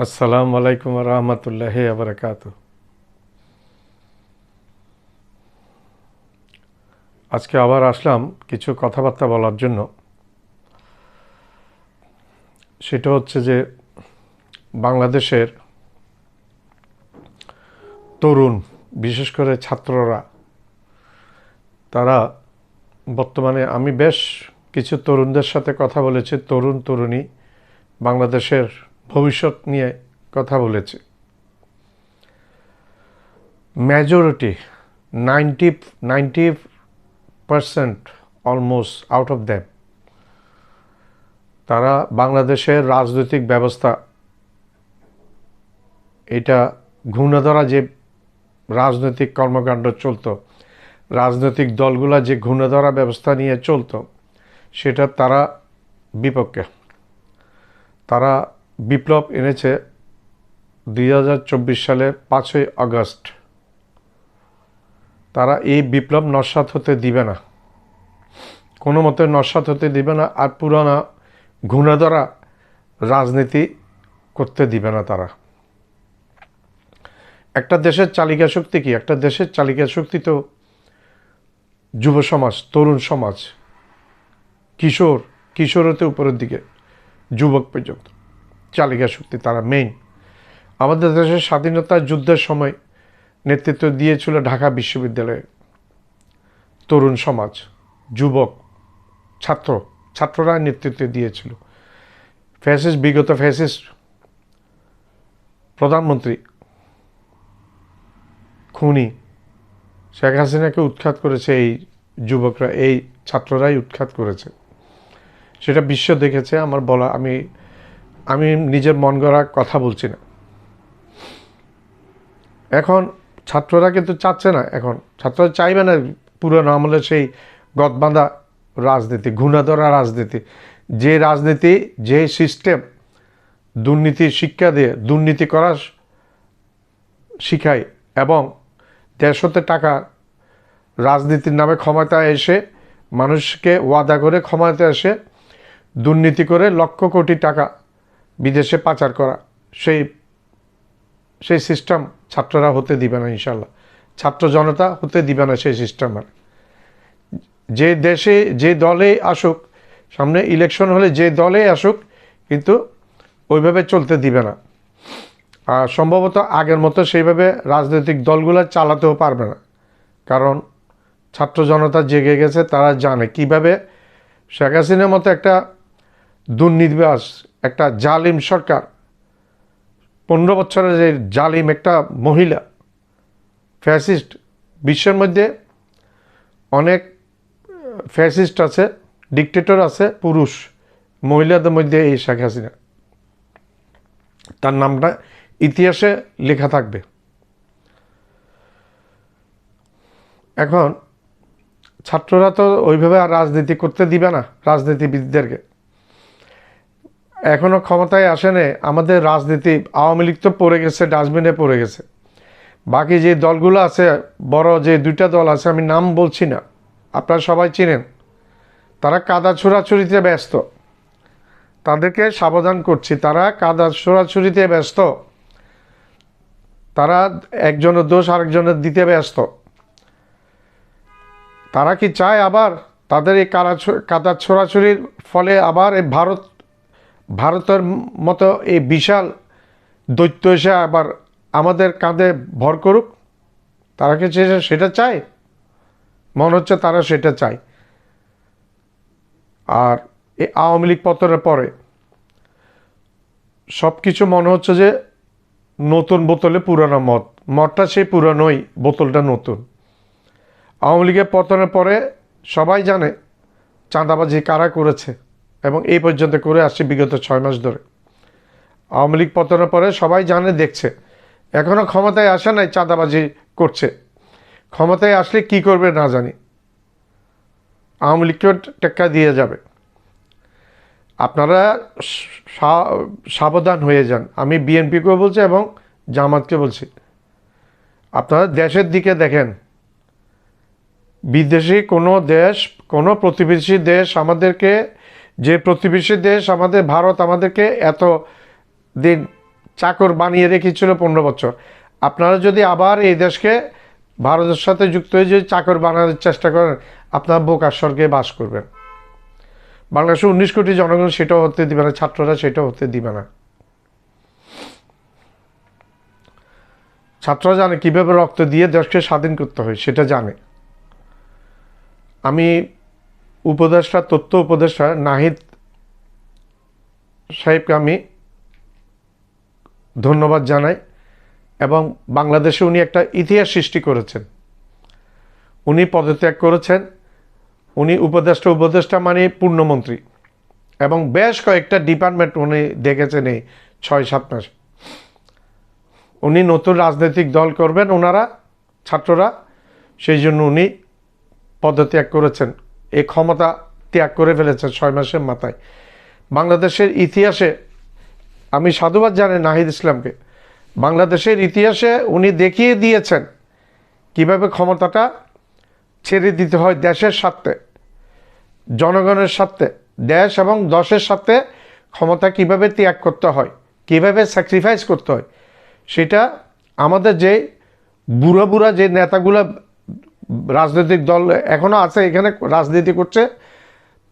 আসসালামু আলাইকুম রহমতুল্লাহ আবরকাত আজকে আবার আসলাম কিছু কথাবার্তা বলার জন্য। সেটা হচ্ছে যে বাংলাদেশের তরুণ, বিশেষ করে ছাত্ররা, তারা বর্তমানে আমি বেশ কিছু তরুণদের সাথে কথা বলেছি, তরুণ, তরুণী বাংলাদেশের ভবিষ্যৎ নিয়ে কথা বলেছে। Majority ninety ninety percent almost out of them তারা বাংলাদেশের রাজনৈতিক ব্যবস্থা, এটা ঘূর্ণধরা যে রাজনৈতিক কর্মকাণ্ড চলতো, রাজনৈতিক দলগুলা যে ঘূর্ণধরা ব্যবস্থা নিয়ে চলতো, সেটা তারা বিপক্ষে। তারা বিপ্লব এনেছে দুই হাজার চব্বিশ সালের পাঁচই আগস্ট। তারা এই বিপ্লব নস্বাত হতে দিবে না। কোনো মতে নস্বাত হতে দিবে না আর পুরানা ঘুণাধরা রাজনীতি করতে দিবে না তারা। একটা দেশের চালিকা শক্তি কি? একটা দেশের চালিকা শক্তি তো যুব সমাজ, তরুণ সমাজ, কিশোর কিশোরতে উপরের দিকে যুবক পর্যন্ত চালিকা শক্তি তারা মেইন আমাদের দেশের স্বাধীনতা যুদ্ধের সময় নেতৃত্ব দিয়েছিল ঢাকা বিশ্ববিদ্যালয়ে তরুণ সমাজ, যুবক, ছাত্র। ছাত্ররা নেতৃত্ব দিয়েছিল। ফ্যাসিস বিগত ফ্যাসিস প্রধানমন্ত্রী খুনি শেখ হাসিনাকে উৎখাত করেছে এই যুবকরা, এই ছাত্ররাই উৎখাত করেছে। সেটা বিশ্ব দেখেছে, আমার বলা, আমি আমি নিজের মন গড়া কথা বলছি না। এখন ছাত্ররা কিন্তু চাচ্ছে না, এখন ছাত্ররা চাইবে না পুরনো আমলের সেই গদবাঁধা রাজনীতি ঘুণাধরা রাজনীতি। যে রাজনীতি, যে সিস্টেম দুর্নীতি শিক্ষা দিয়ে দুর্নীতি করা শিখায় এবং দেড়শোতে টাকা রাজনীতির নামে ক্ষমতায় এসে মানুষকে ওয়াদা করে ক্ষমতায় এসে দুর্নীতি করে লক্ষ কোটি টাকা বিদেশে পাচার করা, সেই সেই সিস্টেম ছাত্ররা হতে দিবে না ইনশাল্লাহ ছাত্র জনতা হতে দিবে না সেই সিস্টেম আর। যে দেশে, যে দলে আসুক, সামনে ইলেকশন হলে যে দলে আসুক, কিন্তু ওইভাবে চলতে দিবে না। আর সম্ভবত আগের মতো সেইভাবে রাজনৈতিক দলগুলো চালাতেও পারবে না। কারণ ছাত্র জনতা জেগে গেছে, তারা জানে। কীভাবে শেখ হাসিনার মতো একটা দুর্নীতিবাস একটা জালিম সরকার। পনেরো বছরের যে জালিম একটা মহিলা, ফ্যাসিস্ট। বিশ্বের মধ্যে অনেক, ফ্যাসিস্ট আছে, ডিকটেটর আছে, পুরুষ। মহিলাদের মধ্যে এই শেখ হাসিনা। তার নামটা ইতিহাসে লেখা থাকবে। এখন ছাত্ররা তো ওইভাবে আর রাজনীতি করতে দিবে না, রাজনীতিবিদদেরকে। এখনও ক্ষমতায় আসেনি, আমাদের রাজনীতি আওয়ামী লীগ তো পড়ে গেছে, ডাস্টবিনে পড়ে গেছে। বাকি যে দলগুলো আছে, বড় যে দুইটা দল আছে, আমি নাম বলছি না, আপনারা সবাই চিনেন। তারা কাদা ছোড়াছুরিতে ব্যস্ত। তাদেরকে সাবধান করছি, তারা কাদা ছোড়াছুরিতে ব্যস্ত। তারা একজনের দোষ আরেকজনের দিতে ব্যস্ত। তারা কি চায় আবার তাদের এই কাদা ছোড়াছুরির ফলে আবার এই ভারত ভারতের মতো এই বিশাল দৈত্য এসে আবার আমাদের কাঁধে ভর করুক, তারা কি সেটা চায়? মনে হচ্ছে তারা সেটা চায়। আর এই আওয়ামী লীগ পতনের পরে সব কিছু মনে হচ্ছে যে নতুন বোতলে পুরানো মদ। মদটা সেই পুরানোই, বোতলটা নতুন। আওয়ামী লীগের পতনের পরে সবাই জানে চাঁদাবাজি কারা করেছে। এবং এই পর্যন্ত করে আসছে বিগত ছয় মাস ধরে। আওয়ামী লীগ পতনের পরে সবাই জানে, দেখছে। এখনও ক্ষমতায় আসে নাই, চাঁদাবাজি করছে। ক্ষমতায় আসলে কি করবে না জানি। আওয়ামী লীগকেও টেক্কা দিয়ে যাবে। আপনারা সাবধান হয়ে যান। আমি বিএনপিকেও বলছি এবং জামাতকে বলছি। আপনারা দেশের দিকে দেখেন। বিদেশি কোনো দেশ, কোনো প্রতিবেশী দেশ আমাদেরকে যে প্রতিবেশী দেশ আমাদের, ভারত আমাদেরকে এত দিন চাকর বানিয়ে রেখেছিল পনেরো বছর। আপনারা যদি আবার এই দেশকে ভারতের সাথে যুক্ত হয়ে যদি চাকর বানানোর চেষ্টা করেন, আপনারা বোকার স্বর্গে বাস করবেন। বাংলাদেশে উনিশ কোটি জনগণ সেটাও হতে দিবে না, ছাত্ররা সেটাও হতে দিবে না। ছাত্ররা জানে কীভাবে রক্ত দিয়ে দেশকে স্বাধীন করতে হয়, সেটা জানে। আমি উপদেষ্টা, তথ্য উপদেষ্টা নাহিদ সাহেবকে আমি ধন্যবাদ জানাই এবং বাংলাদেশে উনি একটা ইতিহাস সৃষ্টি করেছেন। উনি পদত্যাগ করেছেন। উনি উপদেষ্টা উপদেষ্টা মানে পূর্ণমন্ত্রী এবং বেশ কয়েকটা ডিপার্টমেন্ট উনি দেখেছেন এই ছয় সাত মাস। উনি নতুন রাজনৈতিক দল করবেন ওনারা, ছাত্ররা, সেই জন্য উনি পদত্যাগ করেছেন। এই ক্ষমতা ত্যাগ করে ফেলেছেন ছয় মাসের মাথায়। বাংলাদেশের ইতিহাসে, আমি সাধুবাদ জানি নাহিদ ইসলামকে, বাংলাদেশের ইতিহাসে উনি দেখিয়ে দিয়েছেন কীভাবে ক্ষমতাটা ছেড়ে দিতে হয় দেশের স্বার্থে, জনগণের স্বার্থে, দেশ এবং দশের সাথে ক্ষমতা কীভাবে ত্যাগ করতে হয়, কীভাবে স্যাক্রিফাইস করতে হয়, সেটা আমাদের যে বুড়ো বুড়া যে নেতাগুলো রাজনৈতিক দল এখনও আছে, এখানে রাজনীতি করছে,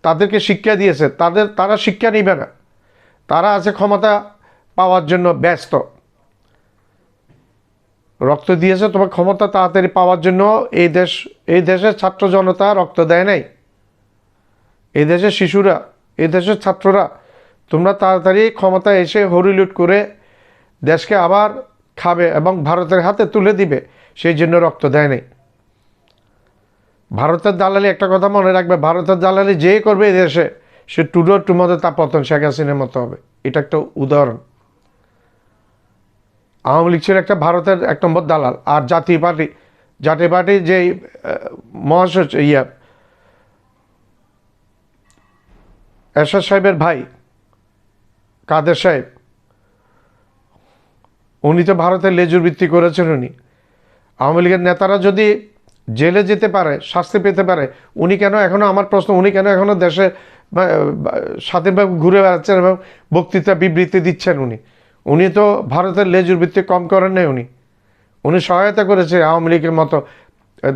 তাদেরকে শিক্ষা দিয়েছে। তাদের, তারা শিক্ষা নিবে না। তারা আছে ক্ষমতা পাওয়ার জন্য ব্যস্ত। রক্ত দিয়েছে তোমার ক্ষমতা তাড়াতাড়ি পাওয়ার জন্য এই দেশ, এই দেশের ছাত্র জনতা রক্ত দেয় নাই। এই দেশের শিশুরা, এই দেশের ছাত্ররা, তোমরা তাড়াতাড়ি ক্ষমতা এসে হরিলুট করে দেশকে আবার খাবে এবং ভারতের হাতে তুলে দিবে, সেই জন্য রক্ত দেয় নাই। ভারতের দালালি, একটা কথা মনে রাখবে, ভারতের দালালি যে করবে দেশে, সে টুডো টুমোতে তা পতন, শেখ হাসিনের মতো হবে। এটা একটা উদাহরণ। আওয়ামী লীগ ছিল একটা ভারতের এক নম্বর দালাল, আর জাতীয় পার্টি জাতীয় পার্টি যে মহাসচিব, ইয়া, এরশাদ সাহেবের ভাই, কাদের সাহেব, উনি তো ভারতের লেজুর ভিত্তি করেছেন উনি। আওয়ামী লীগের নেতারা যদি জেলে যেতে পারে, শাস্তি পেতে পারে। উনি কেন এখনও আমার প্রশ্ন, উনি কেন এখনও দেশে স্বাধীনভাবে ঘুরে বেড়াচ্ছেন এবং বক্তৃতা বিবৃতি দিচ্ছেন উনি? উনি তো ভারতের লেজুর ভিত্তি কম করেন নাই উনি। উনি সহায়তা করেছে আওয়ামী লীগের মতো।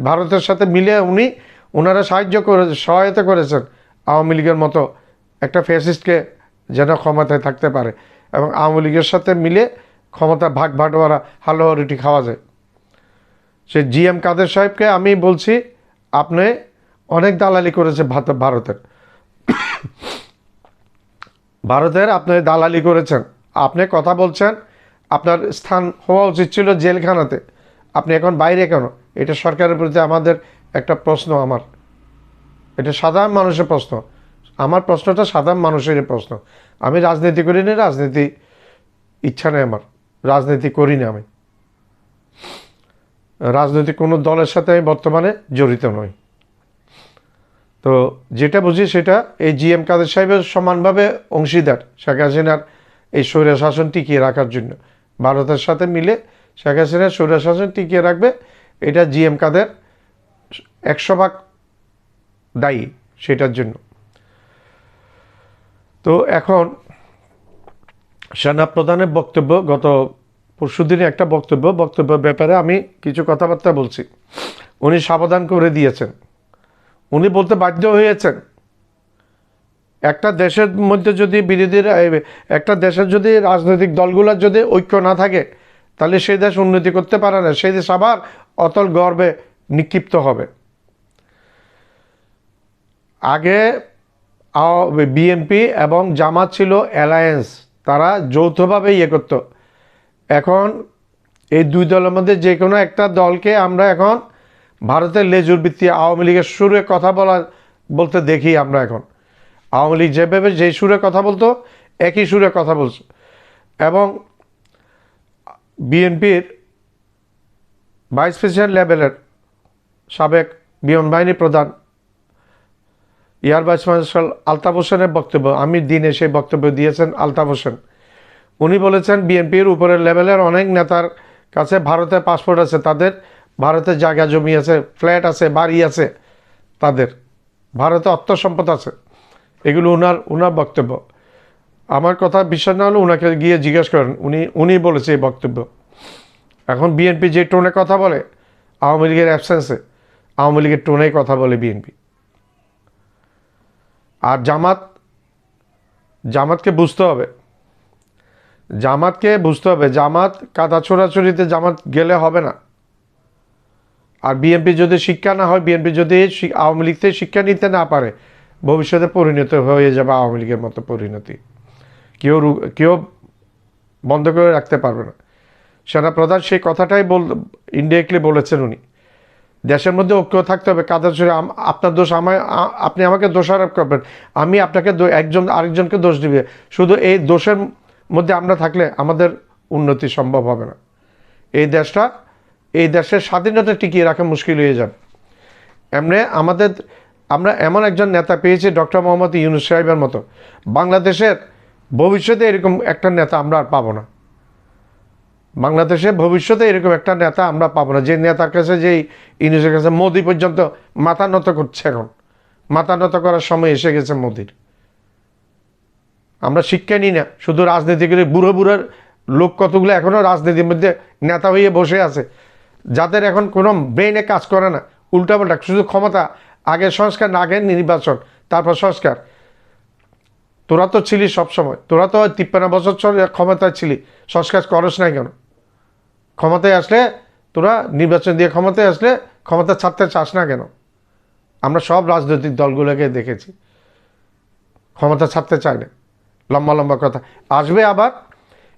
ভারতের সাথে মিলে উনি ওনারা সাহায্য করে, সহায়তা করেছেন আওয়ামী লীগের মতো একটা ফ্যাসিস্টকে যেন ক্ষমতায় থাকতে পারে। এবং আওয়ামী লীগের সাথে মিলে ক্ষমতা ভাগ বাটোয়ারা হালুয়া রুটি খাওয়া যায়। সে জি এম কাদের সাহেবকে আমি বলছি, আপনি অনেক দালালি করেছে ভারতের। ভারতের আপনি দালালি করেছেন। আপনি কথা বলছেন, আপনার স্থান হওয়া উচিত ছিল জেলখানাতে। আপনি এখন বাইরে কেন? এটা সরকারের প্রতি আমাদের একটা প্রশ্ন আমার। এটা সাধারণ মানুষের প্রশ্ন। আমার প্রশ্নটা সাধারণ মানুষের প্রশ্ন। আমি রাজনীতি করি না রাজনীতি ইচ্ছা নেই আমার। রাজনীতি করি না আমি। রাজনৈতিক কোনো দলের সাথে আমি বর্তমানে জড়িত নই। তো যেটা বুঝি সেটা এই জি এম কাদের সাহেবের সমানভাবে অংশীদার, শেখ হাসিনার এই স্বৈর শাসন টিকিয়ে রাখার জন্য। ভারতের সাথে মিলে শেখ হাসিনার স্বৈর শাসন টিকিয়ে রাখবে, এটা জি এম কাদের একশো ভাগ দায়ী সেটার জন্য। তো এখন সেনাপ্রধানের বক্তব্য গত পরশুদিনে একটা বক্তব্য, বক্তব্যের ব্যাপারে আমি কিছু কথাবার্তা বলছি। উনি সাবধান করে দিয়েছেন। উনি বলতে বাধ্য হয়েছেন। একটা দেশের মধ্যে যদি বিরোধীরা একটা দেশের যদি রাজনৈতিক দলগুলোর যদি ঐক্য না থাকে, তাহলে সেই দেশ উন্নতি করতে পারে না। সেই দেশ আবার অতল গর্বে নিক্ষিপ্ত হবে। আগে বিএনপি এবং জামাত ছিল অ্যালায়েন্স। তারা যৌথভাবে ইয়ে করত। এখন এই দুই দলের মধ্যে যে কোনো একটা দলকে আমরা এখন ভারতের লেজুর ভিত্তি আওয়ামী লীগের সুরে কথা বলা বলতে দেখি আমরা এখন। আওয়ামী লীগ যেভাবে যেই সুরে কথা বলতো, একই সুরে কথা বলছে। এবং বিএনপির ভাইস প্রেসিডেন্ট লেভেলের সাবেক বিমান বাহিনী প্রধান এয়ার ভাইস মার্শাল আলতাফ হোসেনের বক্তব্য আমি দিনে সেই বক্তব্য দিয়েছেন আলতাফ হোসেন। উনি বলেছেন বিএনপির উপরের লেভেলের অনেক নেতার কাছে ভারতে পাসপোর্ট আছে, তাদের ভারতে জায়গা জমি আছে, ফ্ল্যাট আছে, বাড়ি আছে, তাদের। ভারতে অর্থ সম্পদ আছে। এগুলো ওনার ওনার বক্তব্য। আমার কথা বিশ্বাস না হলে ওনাকে গিয়ে জিজ্ঞেস করেন, উনি উনি বলেছে এই বক্তব্য। এখন বিএনপি যে টোনে কথা বলে, আওয়ামী লীগের অ্যাবসেন্সে আওয়ামী লীগের টোনেই কথা বলে বিএনপি। আর জামাত, জামাতকে বুঝতে হবে। জামাতকে বুঝতে হবে, জামাত কাদা ছোড়াছড়িতে জামাত গেলে হবে না। আর বিএনপি যদি শিক্ষা না হয়, বিএনপি যদি আওয়ামী লীগ থেকে শিক্ষা নিতে না পারে, ভবিষ্যতে পরিণত হয়ে যাবে আওয়ামী লীগের মতো পরিণতি। কেউ কেউ বন্ধ করে রাখতে পারবে না। সেনাপ্রধান সেই কথাটাই বল ইনডিরেক্টলি বলেছেন উনি। দেশের মধ্যে ঐক্য থাকতে হবে কাদের ছড়ে আপনার দোষ আমায় আপনি আমাকে দোষারোপ করবেন। আমি আপনাকে একজন আরেকজনকে দোষ দিবে। শুধু এই দোষের মধ্যে আমরা থাকলে আমাদের উন্নতি সম্ভব হবে না। এই দেশটা, এই দেশের স্বাধীনতা টিকিয়ে রাখা মুশকিল হয়ে যাবে। এমনি আমাদের, আমরা এমন একজন নেতা পেয়েছি ডক্টর মোহাম্মদ ইউনুস সাহেবের মতো। বাংলাদেশের ভবিষ্যতে এরকম একটা নেতা আমরা আর পাবো না। বাংলাদেশে ভবিষ্যতে এরকম একটা নেতা আমরা পাবো না। যে নেতার কাছে যেই ইউনুসের কাছে মোদি পর্যন্ত মাথা নত করছে এখন। মাথা নত করার সময় এসে গেছে মোদির। আমরা শিক্ষা নিই না। শুধু রাজনীতি করে। বুড়ো বুড়োর লোক কতগুলো এখনও রাজনীতির মধ্যে নেতা হয়ে বসে আছে। যাদের এখন কোনো ব্রেনে কাজ করে না। উল্টাপাল্টা। শুধু ক্ষমতা। আগে সংস্কার, না আগে নির্বাচন। তারপর সংস্কার। তোরা তো ছিলি সবসময়। তোরা তো তিপ্পান্ন বছর ক্ষমতায় ছিলি। সংস্কার করস নাই কেন? ক্ষমতায় আসলে তোরা নির্বাচন দিয়ে ক্ষমতায় আসলে ক্ষমতা ছাড়তে চাস না কেন? আমরা সব রাজনৈতিক দলগুলোকে দেখেছি। ক্ষমতা ছাড়তে চায় না। লম্বা লম্বা কথা। আসবে আবার,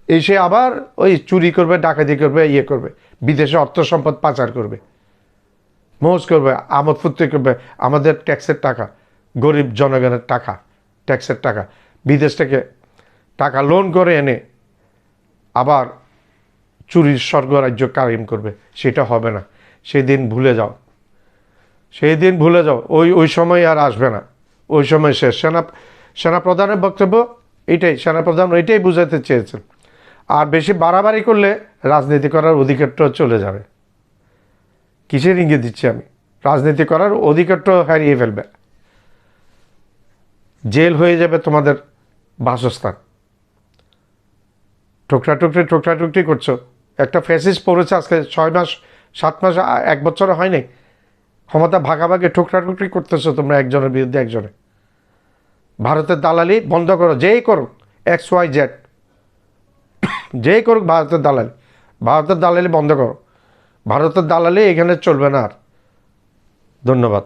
এসে আবার ওই চুরি করবে, ডাকাতি করবে ইয়ে করবে। বিদেশে অর্থ সম্পদ পাচার করবে মৌজ করবে, আমোদ ফুর্তি করবে। আমাদের ট্যাক্সের টাকা, গরিব জনগণের টাকা, ট্যাক্সের টাকা। বিদেশ থেকে টাকা লোন করে এনে আবার চুরির স্বর্গরাজ্য কায়েম করবে। সেটা হবে না। সেই দিন ভুলে যাও। সেই দিন ভুলে যাও। ওই ওই সময় আর আসবে না। ওই সময় শেষ। সেনা, সেনাপ্রধানের বক্তব্য এইটাই সেনাপ্রধান এটাই বুঝাতে চেয়েছেন। আর বেশি বাড়াবাড়ি করলে রাজনীতি করার অধিকারটাও চলে যাবে। কিসের ইঙ্গিত দিচ্ছি আমি? রাজনীতি করার অধিকারটাও হারিয়ে ফেলবে। জেল হয়ে যাবে তোমাদের বাসস্থান। টুকরা টুকরি টুকরা টুকরি করছ। একটা ফেসিস পড়েছে আজকে ছয় মাস, সাত মাস, এক বছর হয়নি। ক্ষমতা ভাগাভাগি টুকরা টুকরি করতেছো তোমরা একজনের বিরুদ্ধে একজনে ভারতের দালালি বন্ধ করো, যেই করুক এক্স ওয়াই জেড যেই করুক, ভারতের দালালি। ভারতের দালালি বন্ধ করো। ভারতের দালালি এখানে চলবে না আর। ধন্যবাদ।